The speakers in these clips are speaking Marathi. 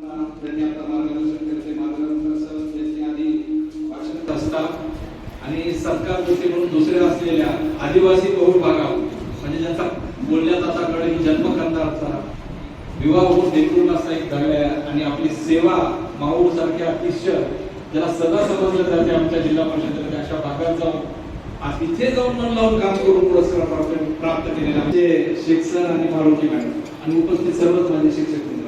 त्यांनी आता मार्गदर्शन केले मार्गदर्शन त्यांनी आधी भाषण असतात आणि सरकार गोष्टी म्हणून दुसऱ्या असलेल्या आदिवासी बहुल भागात म्हणजे ज्यांचा बोलण्यात आता कडे जन्म करणारचा विवाह होऊन देखून असा एक दगड्या आणि आपली सेवा माऊ सारख्या अतिशय ज्याला सदा समजलं जाते आमच्या जिल्हा परिषदेमध्ये अशा भागात जाऊन तिथे जाऊन मन लावून काम करून पुरस्कार प्राप्त केलेला आमचे शिक्षण आणि मारुती मॅडम आणि उपस्थित सर्वच माझे शिक्षक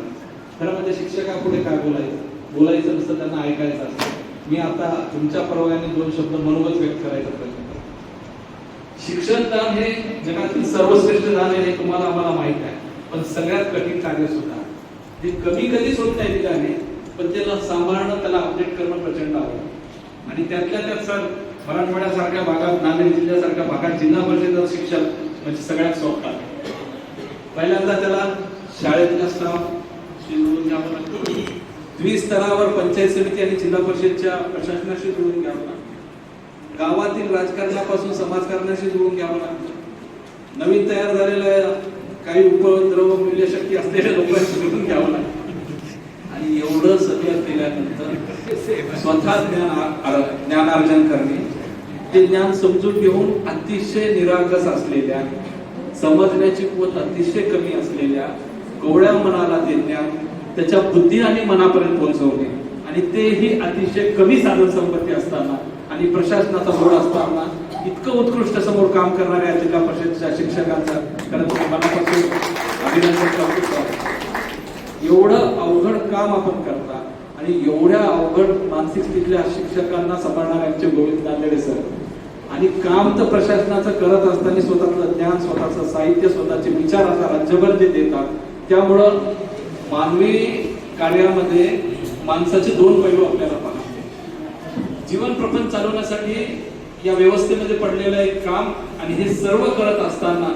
खरं म्हणजे शिक्षकापुढे काय बोलायचं? बोलायचं नसतं त्यांना ऐकायचं असतं. मी आता तुमच्या परवाने दोन शब्द मनोगत व्यक्त करायचा प्रयत्न करतो. शिक्षण दान हे जगातील सर्वश्रेष्ठ दान आहे हे तुम्हाला आम्हाला माहीत आहे. पण सगळ्यात कठीण कार्य सुद्धा जे कमी कधीच होत नाही तिथे पण त्याला सांभाळणं त्याला अपडेट करणं प्रचंड आवडतं आणि त्यातल्या त्यात सर मराठवाड्यासारख्या भागात नांदेड जिल्ह्यासारख्या भागात जिल्हा परिषदेचं शिक्षक म्हणजे सगळ्यात सोपं आहे. पहिल्यांदा त्याला शाळेतल्या स्टाफ घ्यावं लागतं. द्विस्तरावर पंचायत समिती आणि जिल्हा परिषदच्या प्रशासनाशी जुळून घ्यावं लागतं. गावातील राजकारणापासून समाजकारणाशी जुळून घ्यावं लागतं. नवीन तयार झालेल्या काही उपद्रव मूल्यशक्ती असलेल्या लोकांशी जुळून घ्यावं लागतं. आणि एवढं सगळं केल्यानंतर स्वतः ज्ञान ज्ञानार्जन करणे ते ज्ञान समजून घेऊन अतिशय निरागस असलेल्या समजण्याची कुवत अतिशय कमी असलेल्या गोळ्या मनाला ते ज्ञान त्याच्या बुद्धी आणि मनापर्यंत पोहोचवणे. आणि तेही अतिशय कमी साधन संपत्ती असताना आणि प्रशासनाचा बोर्ड असताना इतकं उत्कृष्ट समोर काम करणाऱ्या जिल्हा परिषदच्या शिक्षकांचा मनापासून अभिनंदन करतो. एवढं अवघड काम आपण करता आणि एवढ्या अवघड मानसिक स्थितीतल्या शिक्षकांना सांभाळणारे आमचे गोविंद नांदेडे सर. आणि काम तर प्रशासनाचं करत असताना स्वतःचं ज्ञान स्वतःचं साहित्य स्वतःचे विचार आता राज्यभर जे देतात त्यामुळं मानवी कार्यामध्ये माणसाचे दोन पैलू आपल्याला पाहतो जीवन प्रपंच चालवण्यासाठी या व्यवस्थेमध्ये पडलेलं एक काम आणि हे सर्व करत असताना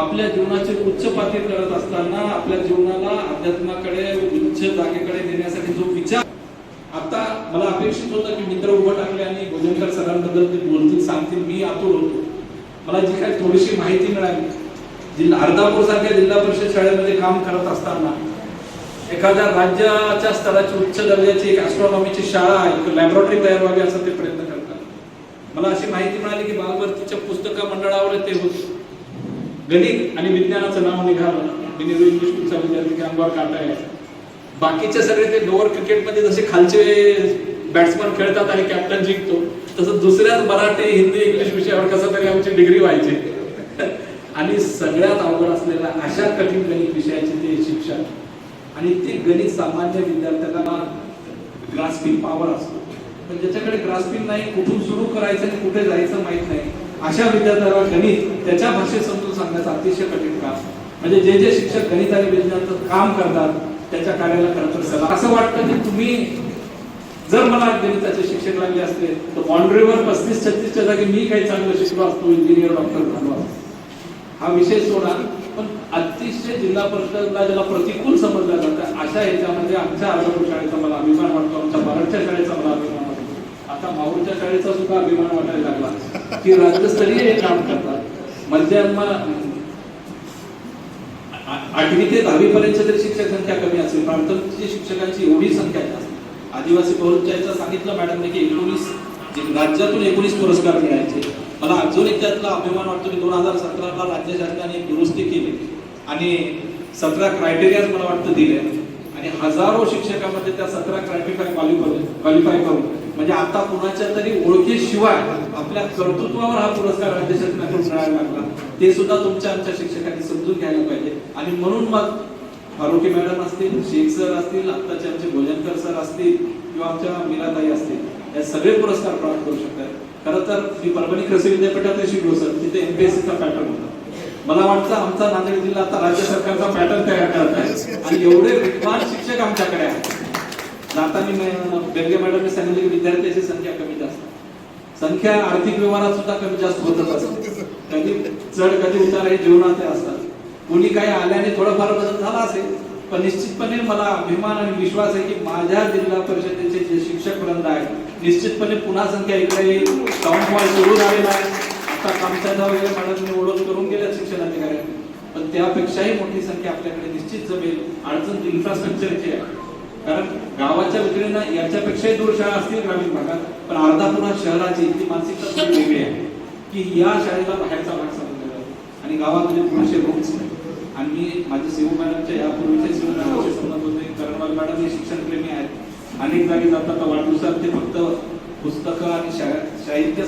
आपल्या जीवनाचे उच्च पातळी करत असताना आपल्या जीवनाला अध्यात्माकडे उच्च जागेकडे नेण्यासाठी जो विचार आता मला अपेक्षित होतं की मित्र उभं टाकले आणि भोजनकर सरांबद्दल ते बोलतील सांगतील मी आतुर होतो. मला जी काही थोडीशी माहिती मिळाली जिल्हा अर्धापूर सारख्या जिल्हा परिषद शाळेमध्ये काम करत असताना एखाद्या राज्याच्या स्तराची उच्च दर्जाची एक ॲस्ट्रॉनॉमीची शाळा एक लॅबोरेटरी तयार व्हावी असं ते प्रयत्न करतात. मला अशी माहिती मिळाली की बालभारतीच्या पुस्तका मंडळावर ते होते. गणित आणि विज्ञानाचं नाव निघालं. मी इंग्लिश स्कूलचा विद्यार्थी की अंगावर काटा यायचा बाकीचे सगळे ते लोअर क्रिकेटमध्ये जसे खालचे बॅट्समन खेळतात आणि कॅप्टन जिंकतो तसं दुसऱ्याच मराठी हिंदी इंग्लिश विषयावर कसं तरी आमची डिग्री व्हायची. आणि सगळ्यात अवघड असलेल्या अशा कठीण गणित विषयाचे ते शिक्षक. आणि ते गणित सामान्य विद्यार्थ्यांना ग्रास्पिंग पॉवर असतो. पण ज्याच्याकडे ग्रास्पिंग नाही कुठून सुरू करायचं आणि कुठे जायचं माहीत नाही अशा विद्यार्थ्याला गणित त्याच्या भाषेत समजून सांगण्याचं अतिशय कठीण काम. म्हणजे जे जे शिक्षक गणित आणि विज्ञानाचं काम करतात त्याच्या कार्याला खरंतर सला असं वाटतं की तुम्ही जर मला गणिताचे शिक्षक लागले असते तर बाउंड्रीवर पस्तीस छत्तीसच्या जागी मी काही चांगलं शिकलो असतो इंजिनियर डॉक्टर झालो असतो. हा विषय सोडा पण अतिशय जिल्हा परिषदला ज्याला प्रतिकूल समजलं जातं अशा ह्याच्यामध्ये आमच्या अर्धपूर शाळेचा मला अभिमान वाटतो आमच्या मराठच्या शाळेचा मला अभिमान वाटतो. आता माहूरच्या शाळेचा सुद्धा अभिमान वाटायला लागला की राज्यस्तरीय हे काम करतात. मध्यान्मा आठवी ते दहावी पर्यंत तरी शिक्षक संख्या कमी असेल प्रांतची शिक्षकांची एवढी संख्या जास्त. आदिवासी बहुलच्या सांगितलं मॅडमने की एकोणीस राज्यातून एकोणीस पुरस्कार मिळायचे. मला अजून एक त्यातला अभिमान वाटतो की दोन हजार सतराला राज्य शासनाने दुरुस्ती केली. आणि सतरा क्रायटेरियाज मला वाटतं दिले आणि हजारो शिक्षकामध्ये त्या सतरा क्रायटेरिया क्वालिफाय क्वालिफाय करून. म्हणजे आता कुणाच्या तरी ओळखीशिवाय आपल्या कर्तृत्वावर हा पुरस्कार राज्य शासनाकडून मिळायला लागला. ते सुद्धा तुमच्या आमच्या शिक्षकांनी समजून घ्यायला पाहिजे. आणि म्हणून मग फारुकी मॅडम असतील शेख सर असतील आत्ताचे आमचे भोजनकर सर असतील किंवा आमच्या मीराताई असतील या सगळे पुरस्कार प्राप्त करू शकतात. खरं तर मी परभणी कृषी विद्यापीठात शिकलो सर. तिथे एमपीएससीचा पॅटर्न होता. मला वाटतं आमचा नांदेड जिल्हा आता राज्य सरकारचा पॅटर्न तयार करत आहे. आणि एवढे विद्वान शिक्षक आमच्याकडे आहेत. आता मी बेंगे मॅडमने सांगितले की विद्यार्थ्यांची संख्या कमी जास्त. संख्या आर्थिक व्यवहारात सुद्धा कमी जास्त होतच असते. कधी चढ कधी उतार हे जीवनात असतात. कोणी काही आल्याने थोडंफार बदल झाला असेल पण निश्चितपणे मला अभिमान आणि विश्वास आहे की माझ्या जिल्हा परिषदेचे जे शिक्षक वृंद आहे. निश्चितपणे पुन्हा संख्या इकडे येईल. टाउन हॉल सुरू झालेला आहे. आता कामच्या वगैरे मॅडमने ओळख करून गेल्या शिक्षण अधिकाऱ्यांनी. पण त्यापेक्षाही मोठी संख्या आपल्याकडे निश्चित जमेल. अडचण इन्फ्रास्ट्रक्चरची आहे. कारण गावाच्या व्यतिरिक्त याच्यापेक्षाही दूर शाळा असतील ग्रामीण भागात. पण अर्धापूर शहराची इतकी मानसिकता वेगळी आहे की या शाळेला बाहेरचा भाग समजला जातो आणि गावामध्ये पुरुषे रूम्स नाही. आणि मी माझे सेवू मॅडमच्या यापूर्वीचे सेवू मॅडमचे संबंध होते. करणवाल मॅडम हे शिक्षणप्रेमी आहेत. अनेक जागी जातात तर वाढदिवसात ते फक्त पुस्तकं आणि साहित्य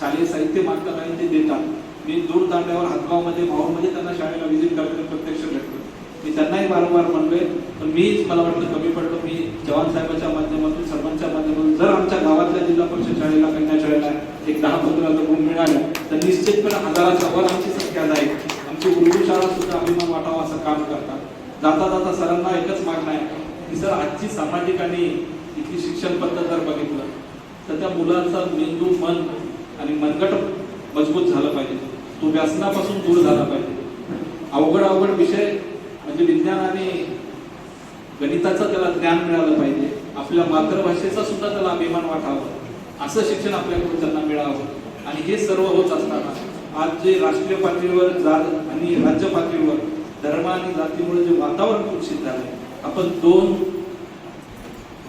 शालेय साहित्य मागतात आणि ते देतात. मी दूर दांड्यावर हातगावमध्ये माहूरमध्ये त्यांना शाळेला व्हिजिट करायला प्रत्यक्ष भेटतो. मी त्यांनाही वारंवार म्हणलोय पण मीच मला वाटतं कमी पडलो मी जवान साहेबाच्या माध्यमातून सर्वांच्या माध्यमातून जर आमच्या गावातल्या जिल्हा परिषद शाळेला कन्या शाळेला एक दहा पंधरा जर गुण मिळाले तर निश्चितपणे हजाराच्या वर आमची संख्या जाईल. आमची उर्दू शाळा सुद्धा अभिमान वाटावा असं काम करतात. जाता जाता सरांना एकच मागणं आहे की सर आजची सामाजिक आणि इथली शिक्षण पद्धत जर बघितलं तर त्या मुलांचा मेंदू मन आणि मनगट मजबूत झालं पाहिजे. तो व्यसनापासून दूर झाला पाहिजे. अवघड अवघड विषय म्हणजे विज्ञान आणि गणिताचं त्याला ज्ञान मिळालं पाहिजे. आपल्या मातृभाषेचा सुद्धा त्याला अभिमान वाटावा. असं शिक्षण आपल्याकडून त्यांना मिळावं. आणि हे सर्व होत असताना आज जे राष्ट्रीय पातळीवर जात आणि राज्य पातळीवर धर्म आणि जातीमुळे जे वातावरण कुक्षित आहे आपण दोन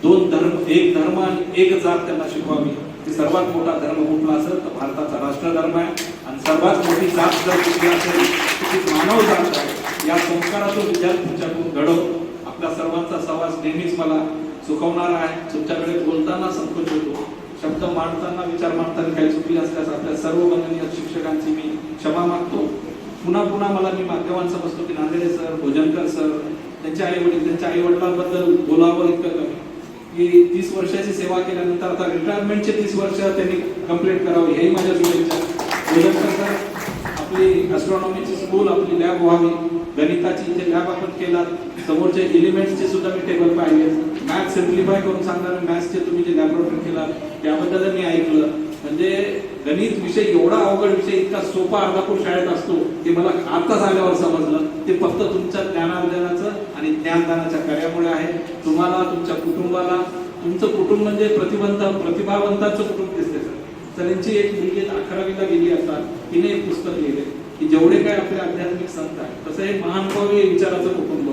दोन धर्म एक धर्म आणि एक जात त्यांना शिकवावी. की सर्वात मोठा धर्म कुठला असेल तर भारताचा राष्ट्रधर्म आहे. आणि सर्वात मोठी जात जर कुठली असेल ती मानव जात आहे या संस्कारातून विद्यार्थ्यांच्याकडून घडव. आपला सर्वांचा सहवास नेहमीच मला सुखवणारा आहे. तुमच्याकडे बोलताना संकोच होतो. शब्द मांडताना विचार मांडताना काही चुकली असल्यास आपल्या सर्व वंदनीय शिक्षकांची मी क्षमा मागतो. पुन्हा पुन्हा मला मी माध्यमांचं बसतो की नांदेडे सर भोजनकर सर त्यांचे आई वडील त्यांच्या आई वडिलांबद्दल बोलावं इतकं कमी. की तीस वर्षाची सेवा केल्यानंतर आता रिटायरमेंटचे तीस वर्ष त्यांनी कंप्लीट करावी हेही माझ्या शुभेच्छा भोजनकर आपली ॲस्ट्रॉनॉमीची स्कूल आपली लॅब व्हावी. गणिताची इथे लॅब आपण केला समोरचे एलिमेंट्सचे सुद्धा मी टेबल पाहिले. मॅथ्स सिम्प्लिफाय करून सांगणार मॅथ्सचे तुम्ही जे लॅबोरेटरी केला त्याबद्दल मी ऐकलं. म्हणजे गणित विषय एवढा अवघड विषय इतका सोपा अर्धापूर शाळेत असतो हे मला आत्ताच आल्यावर समजलं. ते फक्त तुमच्या ज्ञानामध्ये ज्ञानदानाच्या कार्यामुळे आहे. तुम्हाला तुमच्या कुटुंबाला तुमचं कुटुंब म्हणजे प्रतिबंध प्रतिभावंताचं कुटुंब दिसते सर. तर यांची एक मुलगी अकरावीला गेली असतात तिने एक पुस्तक लिहिले. की जेवढे काय आपले आध्यात्मिक संत आहेत तसं एक महानुभावी विचाराचं कुटुंब.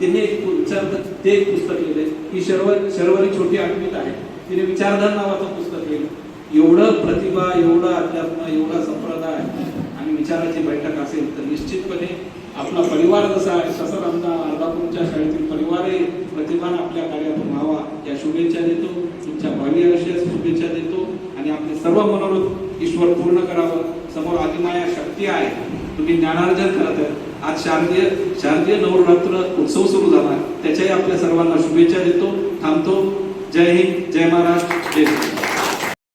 तिने एक विचार ते एक पुस्तक लिहिले. की शर्वर शर्वरी छोटी आठवीत आहे. तिने विचारधन नावाचं पुस्तक लिहिलं. एवढं प्रतिभा एवढं अध्यात्म एवढा संप्रदाय आणि विचाराची बैठक असेल तर निश्चितपणे आपला परिवार जसा आहे तसंच आमचा अर्धापूरच्या शाळेतील परिवारही प्रतिमान आपल्या कार्यातून व्हावा. या शुभेच्छा देतो. तुमच्या भावी आयुष्यास शुभेच्छा देतो. आणि आपले सर्व मनोरथ ईश्वर पूर्ण करावं. समोर आदिमाया शक्ती आहे. तुम्ही ज्ञानार्जन करत आहे आज शारदीय शारदीय नवरात्र उत्सव सुरू झाला. त्याच्याही आपल्या सर्वांना शुभेच्छा देतो. थांबतो. जय हिंद. जय महाराष्ट्र. जय श्री